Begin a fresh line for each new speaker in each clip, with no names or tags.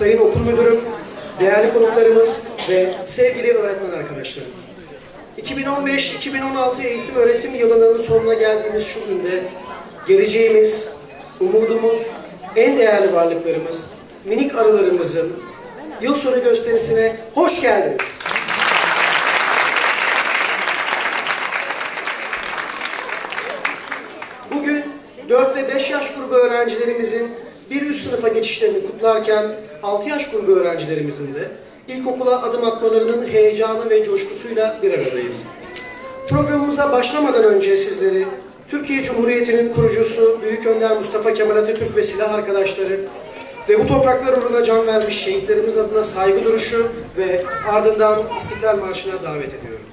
sayın okul müdürüm, değerli konuklarımız ve sevgili öğretmen arkadaşlarım. 2015-2016 eğitim öğretim yılının sonuna geldiğimiz şu günde geleceğimiz, umudumuz, en değerli varlıklarımız, minik arılarımızın yıl sonu gösterisine hoş geldiniz. Bugün 4 ve 5 yaş grubu öğrencilerimizin bir üst sınıfa geçişlerini kutlarken 6 yaş grubu öğrencilerimizin de ilkokula adım atmalarının heyecanı ve coşkusuyla bir aradayız. Programımıza başlamadan önce sizleri Türkiye Cumhuriyeti'nin kurucusu Büyük Önder Mustafa Kemal Atatürk ve silah arkadaşları ve bu topraklar uğruna can vermiş şehitlerimiz adına saygı duruşu ve ardından İstiklal Marşı'na davet ediyorum.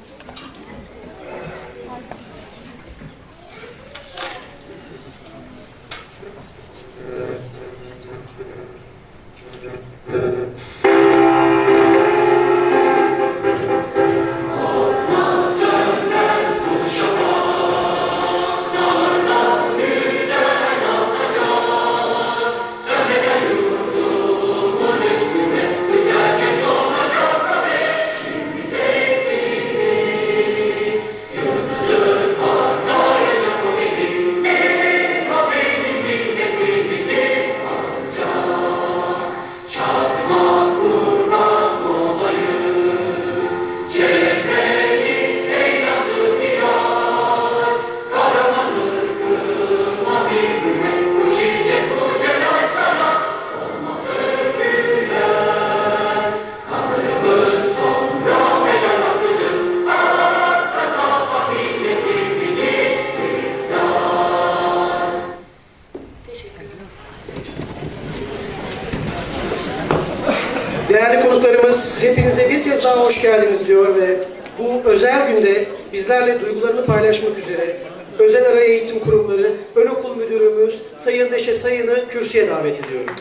Günde bizlerle duygularını paylaşmak üzere Özel Ara Eğitim Kurumları Ön Okul Müdürümüz Sayın Neşe Sayın'ı kürsüye davet ediyorum.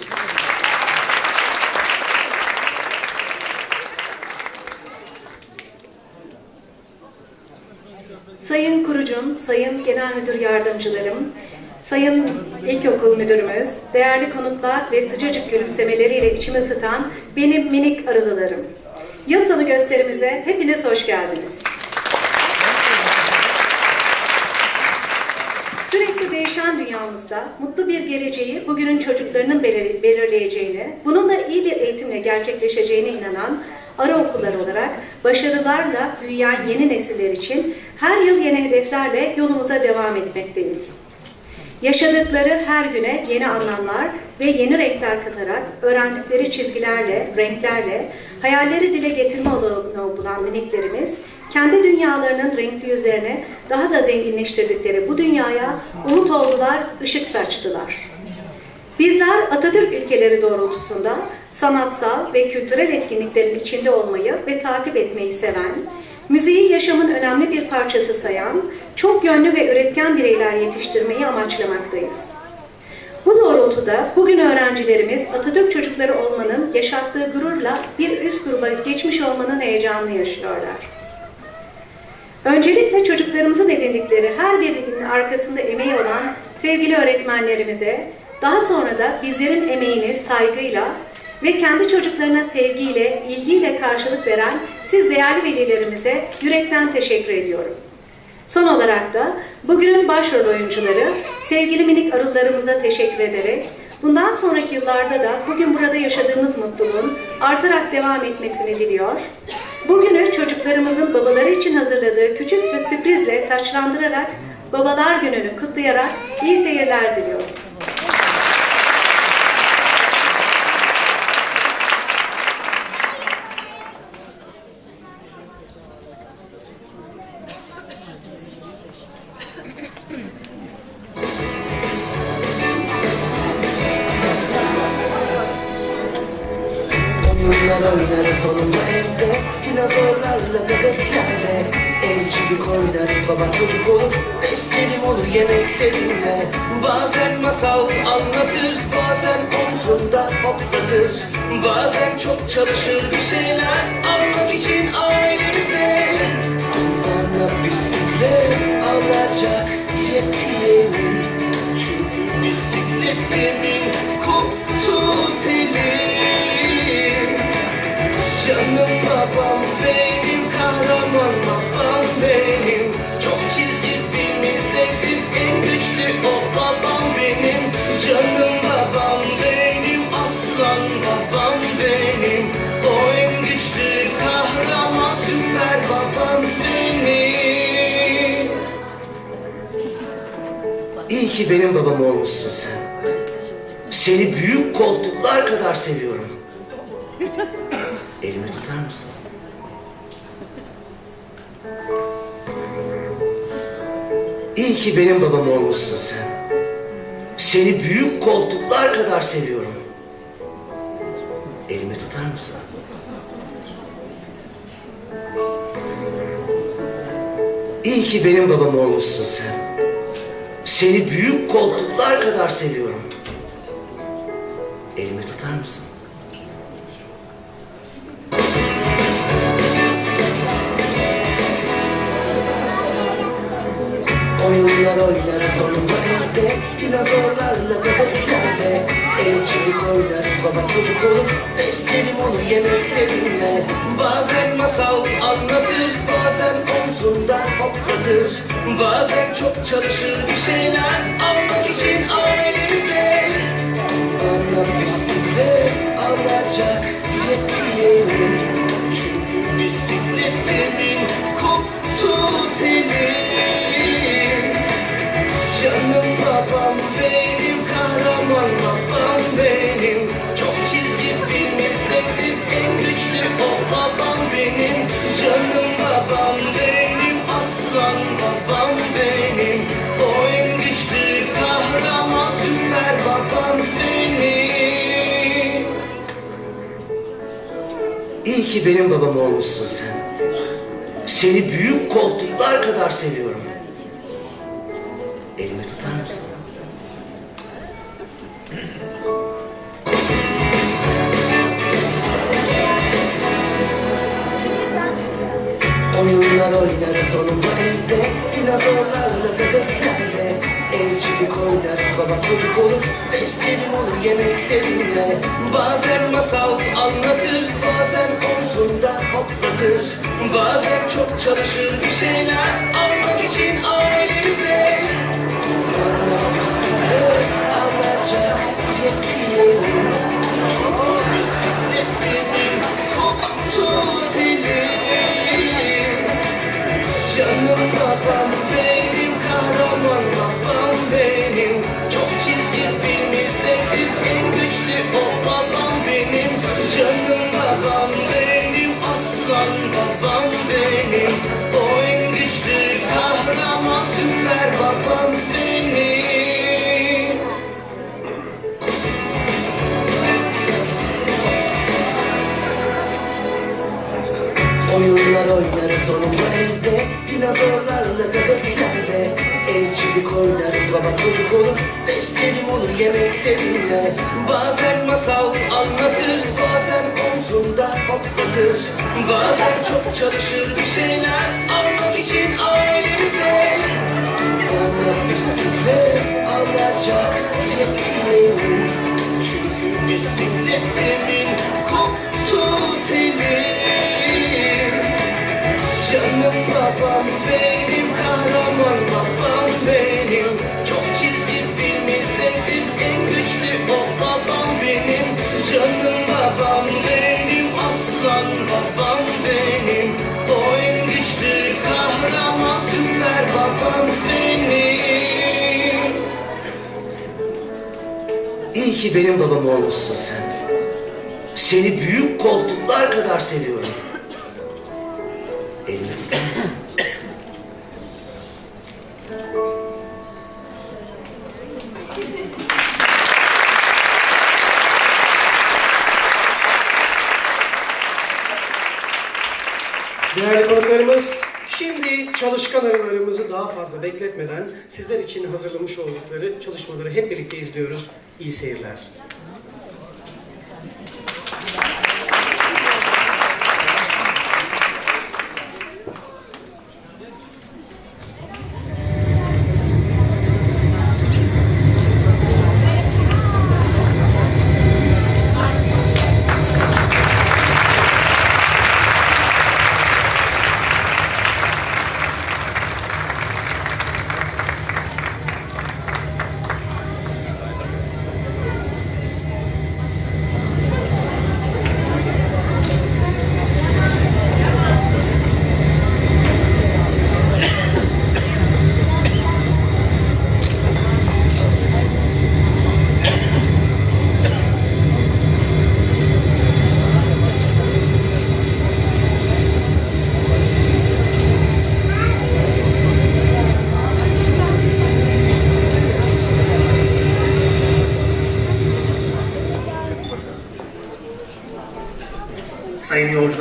Sayın kurucum, sayın genel müdür yardımcılarım, sayın ilkokul müdürümüz, değerli konuklar ve sıcacık gülümsemeleriyle içimi ısıtan benim minik arılılarım. Yıl sonu gösterimize hepiniz hoş geldiniz. Değişen dünyamızda mutlu bir geleceği bugünün çocuklarının belir- belirleyeceğini, bunun da iyi bir eğitimle gerçekleşeceğine inanan ara okullar olarak başarılarla büyüyen yeni nesiller için her yıl yeni hedeflerle yolumuza devam etmekteyiz. Yaşadıkları her güne yeni anlamlar ve yeni renkler katarak öğrendikleri çizgilerle, renklerle hayalleri dile getirme olanağı bulan miniklerimiz kendi dünyalarının renkli yüzlerini daha da zenginleştirdikleri bu dünyaya umut oldular, ışık saçtılar. Bizler Atatürk ilkeleri doğrultusunda sanatsal ve kültürel etkinliklerin içinde olmayı ve takip etmeyi seven, müziği yaşamın önemli bir parçası sayan, çok yönlü ve üretken bireyler yetiştirmeyi amaçlamaktayız. Bu doğrultuda bugün öğrencilerimiz Atatürk çocukları olmanın yaşattığı gururla bir üst gruba geçmiş olmanın heyecanını yaşıyorlar. Öncelikle çocuklarımızın edindikleri her birinin arkasında emeği olan sevgili öğretmenlerimize, daha sonra da bizlerin emeğini saygıyla ve kendi çocuklarına sevgiyle, ilgiyle karşılık veren siz değerli velilerimize yürekten teşekkür ediyorum. Son olarak da bugünün başrol oyuncuları sevgili minik arılarımıza teşekkür ederek bundan sonraki yıllarda da bugün burada yaşadığımız mutluluğun artarak devam etmesini diliyor. Bugünü çocuklarımızın babaları için hazırladığı küçük bir sürprizle taçlandırarak Babalar Günü'nü kutlayarak iyi seyirler diliyorum.
Masal anlatır Bazen omzunda hoplatır Bazen çok çalışır bir şeyler Almak için ailemize. Bana bisiklet alacak yepyeni Çünkü bisikletimin koptu teli. Canım babam benim, İyi ki benim babam olmuşsun sen Seni büyük koltuklar kadar seviyorum Elimi tutar mısın? İyi ki benim babam olmuşsun sen. Seni büyük koltuklar kadar seviyorum. Elimi tutar mısın? İyi ki benim babam olmuşsun sen. Seni büyük koltuklar kadar seviyorum. Elimi tutar mısın? Oyunlar oynarız onunla evde Dinozorlarla çocuk olur Beslerim onu yemeklerimle Bazen masal anlatır Bazen omzunda hoplatır. Bazen çok çalışır bir şeyler Almak için ailemize Bana bisiklet alacak yepyeni Çünkü bisikletimin koptu teli ki benim babam olmuşsun sen Seni büyük koltuklar kadar seviyorum Elimi tutar mısın? Oyunlar oynarız onunla evde Dinozorlarla çocuk olur Beslerim onu yemeklerimle. Bazen masal anlatır Bazen omzunda hoplatır. Bazen çok çalışır bir şeyler Almak için ailemize. Bisiklet alacak yepyeni Çünkü bisikletimin koptu teli Canım babam benim, onunla evde Dinozorlarla bebeklerle Evcilik oynarız baba çocuk olur Beslerim onu yemeklerimle Bazen masal anlatır Bazen omzunda hoplatır. Bazen çok çalışır bir şeyler Almak için ailemize. Bana bisiklet alacak yepyeni Çünkü bisikletimin koptu teli Canım babam benim, kahraman babam benim. Çok çizgi film izledim, en güçlü o babam benim. Canım babam benim, aslan babam benim. O en güçlü kahraman süper babam benim. İyi ki benim babam olmuşsun sen. Seni büyük koltuklar kadar seviyorum
çalışkan daha fazla bekletmeden sizler için hazırlamış oldukları çalışmaları hep birlikte izliyoruz. İyi seyirler.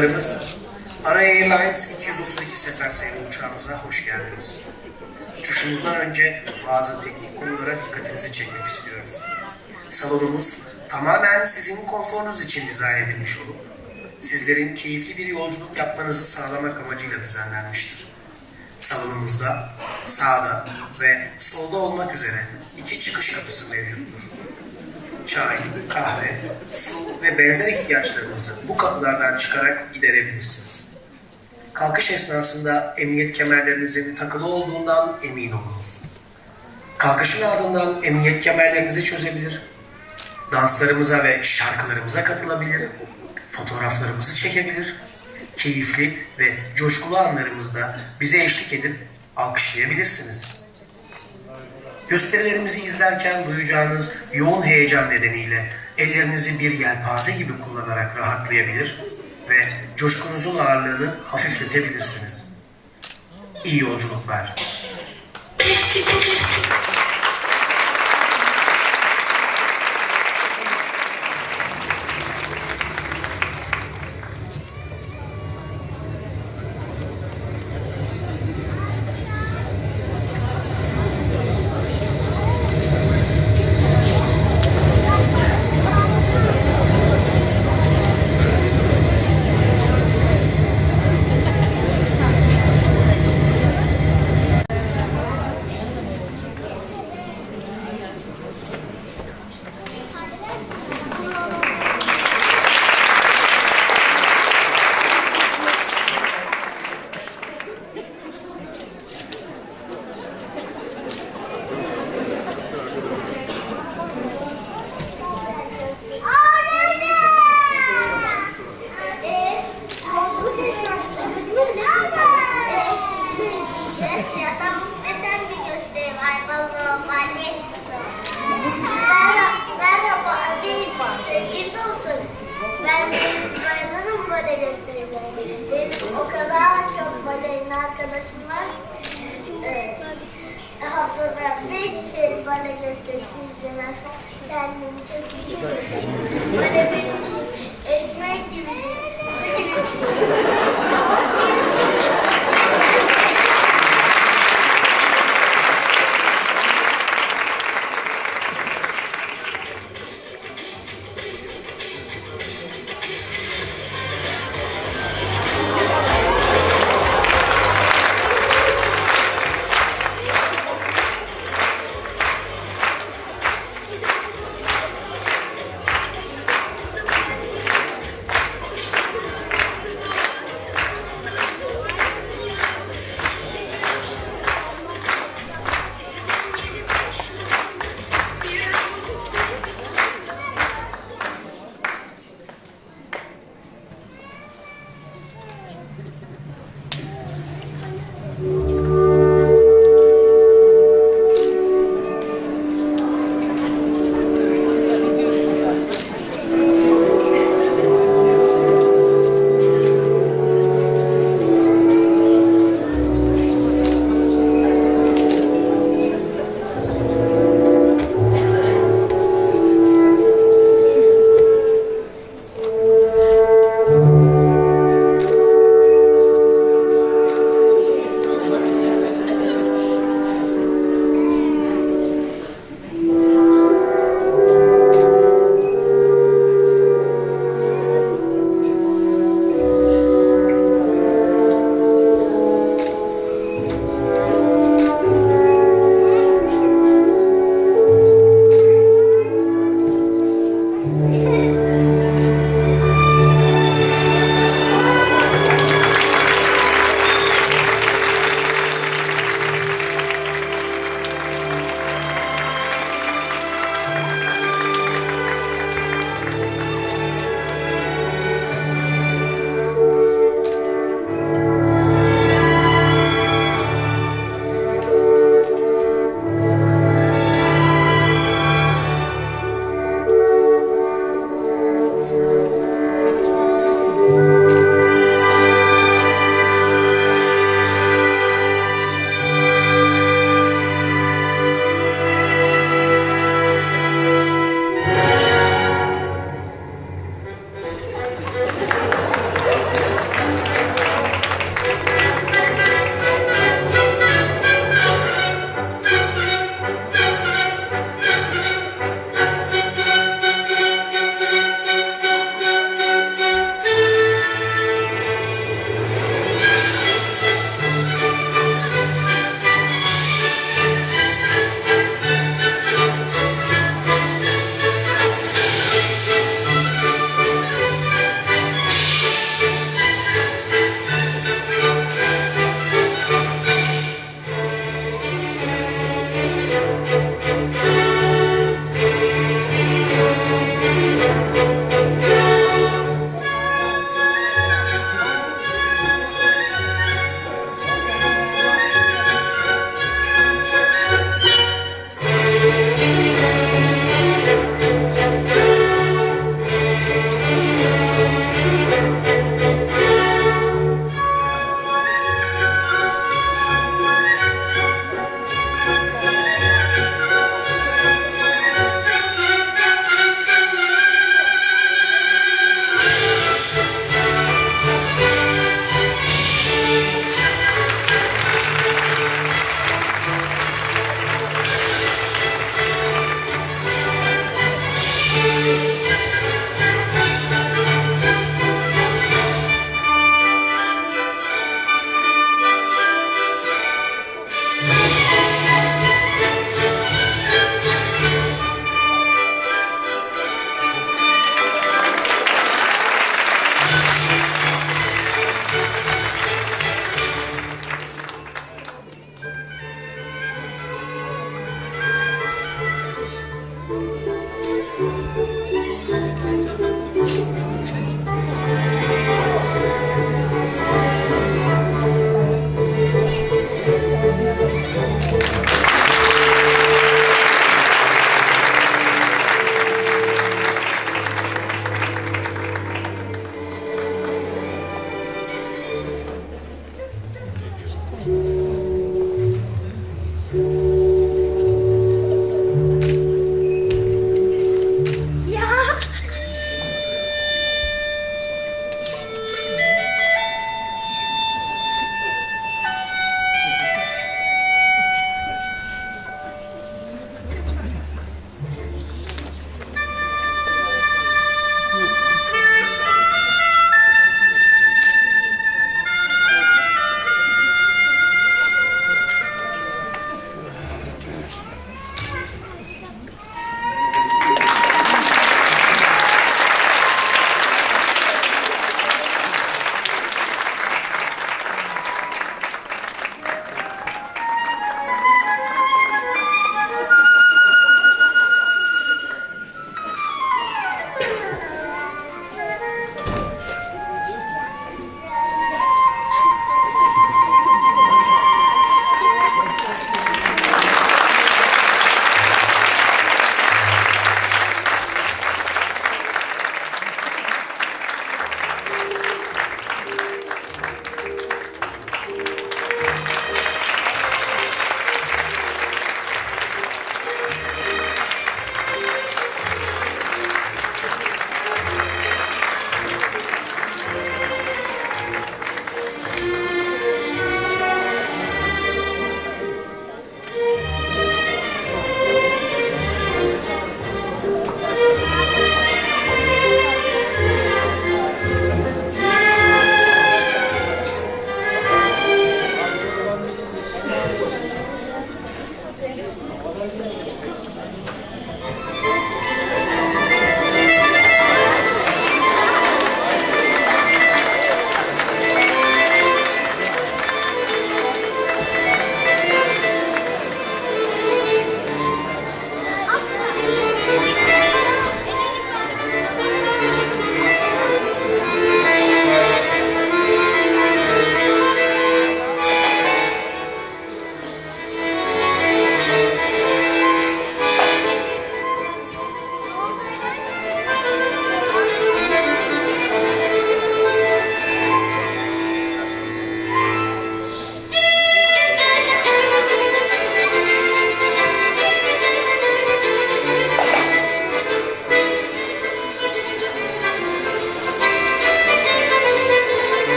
Yolcularımız, Ara Airlines 232 sefer sayılı uçağımıza hoş geldiniz. Uçuşumuzdan önce bazı teknik konulara dikkatinizi çekmek istiyoruz. Salonumuz tamamen sizin konforunuz için dizayn edilmiş olup, sizlerin keyifli bir yolculuk yapmanızı sağlamak amacıyla düzenlenmiştir. Salonumuzda sağda ve solda olmak üzere iki çıkış kapısı mevcuttur çay, kahve, su ve benzer ihtiyaçlarınızı bu kapılardan çıkarak giderebilirsiniz. Kalkış esnasında emniyet kemerlerinizin takılı olduğundan emin olunuz. Kalkışın ardından emniyet kemerlerinizi çözebilir, danslarımıza ve şarkılarımıza katılabilir, fotoğraflarımızı çekebilir, keyifli ve coşkulu anlarımızda bize eşlik edip alkışlayabilirsiniz. Gösterilerimizi izlerken duyacağınız yoğun heyecan nedeniyle ellerinizi bir yelpaze gibi kullanarak rahatlayabilir ve coşkunuzun ağırlığını hafifletebilirsiniz. İyi yolculuklar.
Arkadaşım var. Ee, haftada beş kez bale gösterisi izlemezsem kendimi çok iyi hissederim. Bale benim için ekmek gibidir.